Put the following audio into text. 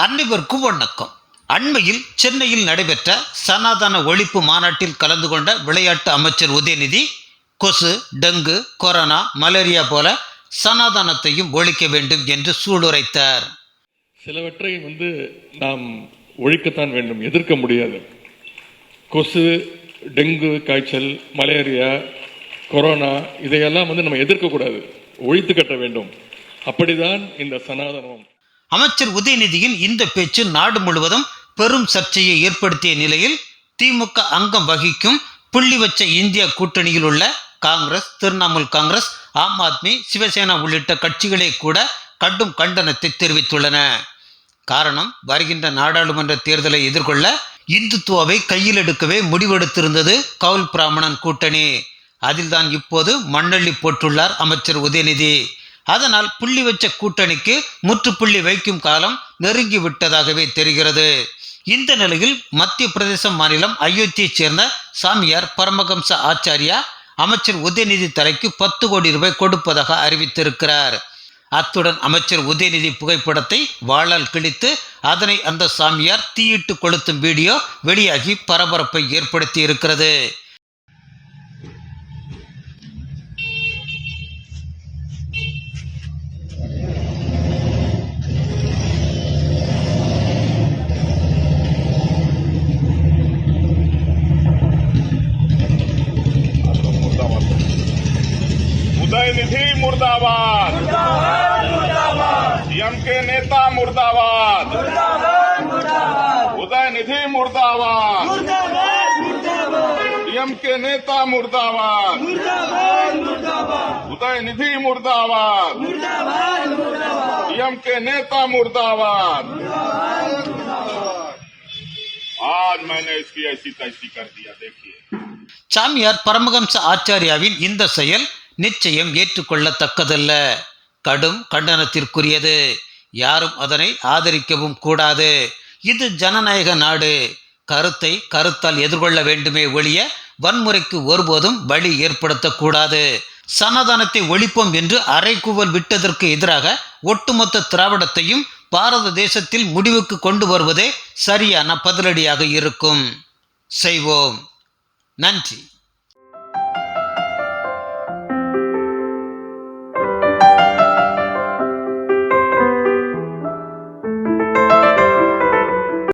அனைவருக்கும் வணக்கம் அண்மையில் சென்னையில் நடைபெற்ற சனாதன ஒழிப்பு மாநாட்டில் கலந்து கொண்ட விளையாட்டு அமைச்சர் உதயநிதி கொசு டெங்கு கொரோனா மலேரியா போல சனாதனத்தையும் ஒழிக்க வேண்டும் என்று சூளுரைத்தார். சிலவற்றை வந்து நாம் ஒழிக்கத்தான் வேண்டும் எதிர்க்க முடியாது. கொசு டெங்கு காய்ச்சல் மலேரியா கொரோனா இதையெல்லாம் வந்து நம்ம எதிர்க்கக்கூடாது. ஒழித்து கட்ட வேண்டும். அப்படிதான் இந்த சனாதனம். அமைச்சர் உதயநிதியின் இந்த பேச்சு நாடு முழுவதும் பெரும் சர்ச்சையை ஏற்படுத்திய நிலையில் திமுக அங்கம் வகிக்கும் புள்ளி வச்ச இந்திய கூட்டணியில் உள்ள காங்கிரஸ் திரிணாமுல் காங்கிரஸ் ஆம் ஆத்மி சிவசேனா உள்ளிட்ட கட்சிகளே கூட கடும் கண்டனத்தை தெரிவித்துள்ளன. காரணம் வருகின்ற நாடாளுமன்ற தேர்தலை எதிர்கொள்ள இந்துத்துவாவை கையில் எடுக்கவே முடிவெடுத்திருந்தது கவுல் பிராமணன் கூட்டணி. அதில்தான் இப்போது மண்ணள்ளி போட்டுள்ளார் அமைச்சர் உதயநிதி. அதனால் புள்ளி வச்ச கூட்டணிக்கு முற்றுப்புள்ளி வைக்கும் காலம் நெருங்கி விட்டதாகவே தெரிகிறது. இந்த நிலையில் மத்திய பிரதேச மாநிலம் அயோத்தியைச் சேர்ந்த சாமியார் பரமகம்ச ஆச்சாரியா அமைச்சர் உதயநிதி தலைக்கு பத்து கோடி ரூபாய் கொடுப்பதாக அறிவித்திருக்கிறார். அத்துடன் அமைச்சர் உதயநிதி புகைப்படத்தை வாழால் கிழித்து அதனை அந்த சாமியார் தீயிட்டு கொளுத்தும் வீடியோ வெளியாகி பரபரப்பை ஏற்படுத்தி இருக்கிறது उदयनिधि मुर्दाबाद सीएम के नेता मुर्दाबाद उदयनिधि मुर्दाबाद सीएम के नेता मुर्दाबाद उदयनिधि मुर्दाबाद सीएम के नेता मुर्दाबाद आज मैंने इसकी ऐसी तैसी कर दिया देखिए சாமியார் பரமஹம்ச ஆச்சாரியாவின் இந்த செயல் நிச்சயம் ஏற்றுக்கொள்ளத்தக்கதல்ல. கடும் கண்டனத்திற்குரியது. யாரும் அதனை ஆதரிக்கவும் கூடாது. இது ஜனநாயக நாடு. கருத்தை கருத்தால் எதிர்கொள்ள வேண்டுமே ஒழிய வன்முறைக்கு ஒருபோதும் வழி ஏற்படுத்தக்கூடாது. சனாதனத்தை ஒழிப்போம் என்று அரைக்கூவல் விட்டதற்கு எதிராக ஒட்டுமொத்த திராவிடத்தையும் பாரத தேசத்தில் முடிவுக்கு கொண்டு வருவதே சரியான பதிலடியாக இருக்கும். செய்வோம். நன்றி.